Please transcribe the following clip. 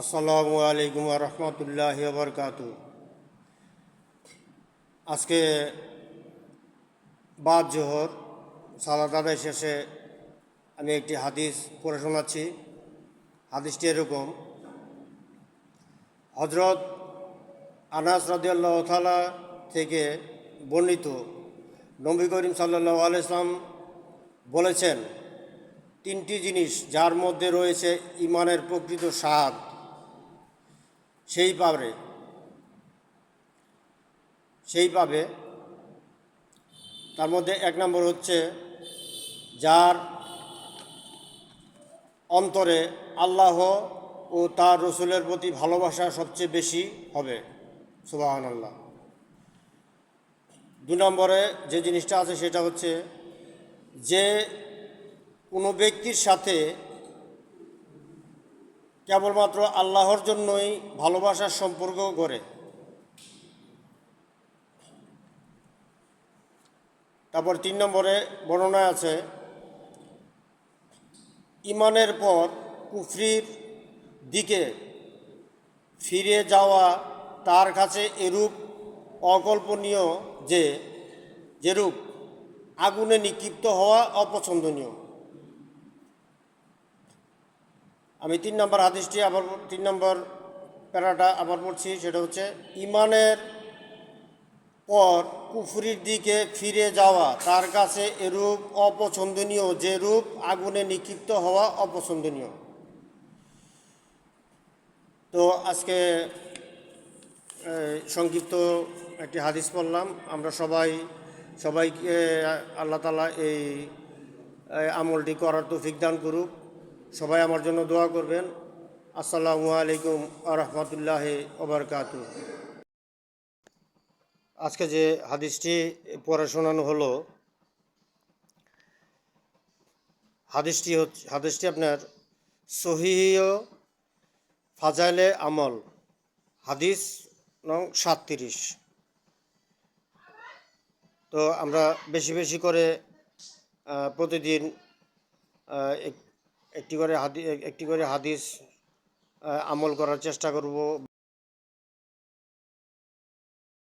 আসসালামু আলাইকুম রহমতুল্লাহ বরকাত আজকে বাদ জোহর, সালাদ আদায় শেষে আমি একটি হাদিস পড়ে শোনাচ্ছি। হাদিসটি এরকম হজরত আনাস রাদিয়াল্লাহ তালা থেকে বর্ণিত নবী করিম সাল্লাহ আলাইসলাম বলেছেন, তিনটি জিনিস যার মধ্যে রয়েছে ইমানের প্রকৃত স্বাদ। সেই পাবে সেই পাবে। তার মধ্যে এক নম্বর হচ্ছে যার অন্তরে আল্লাহ ও তার রসুলের প্রতি ভালোবাসা সবচেয়ে বেশি হবে সুবাহান আল্লাহ দু নম্বরে যে জিনিসটা আছে সেটা হচ্ছে যে কোনো ব্যক্তির সাথে কেবলমাত্র আল্লাহর জন্যই ভালোবাসার সম্পর্ক গড়ে। তারপর তিন নম্বরে বর্ণনা আছে, ইমানের পর কুফরির দিকে ফিরে যাওয়া তার কাছে এরূপ অকল্পনীয় যে, যেরূপ আগুনে নিক্ষিপ্ত হওয়া অপছন্দনীয়। আমি তিন নম্বর হাদিসটি আবার তিন নম্বর প্যারাটা আবার পড়ছি, সেটা হচ্ছে, ইমানের পর কুফরির দিকে ফিরে যাওয়া তার কাছে এরূপ অপছন্দনীয় যে রূপ আগুনে নিক্ষিপ্ত হওয়া অপছন্দনীয়। তো আজকে সংক্ষিপ্ত একটি হাদিস পড়লাম। আমরা সবাই, সবাইকে আল্লাহ তালা এই আমলটি করার তৌফিক দান করুক। সবাই আমার জন্য দোয়া করবেন। আসসালামু আলাইকুম আরহামতুল্লাহ ওবরকাত আজকে যে হাদিসটি পড়ে শোনানো হলো, হাদিসটি হচ্ছে, হাদিসটি আপনার সহিহ ফাজাইলে আমল, হাদিস নং সাতত্রিশ। তো আমরা বেশি বেশি করে প্রতিদিন একটি করে হাদি একটি করে হাদিস আমল করার চেষ্টা করব।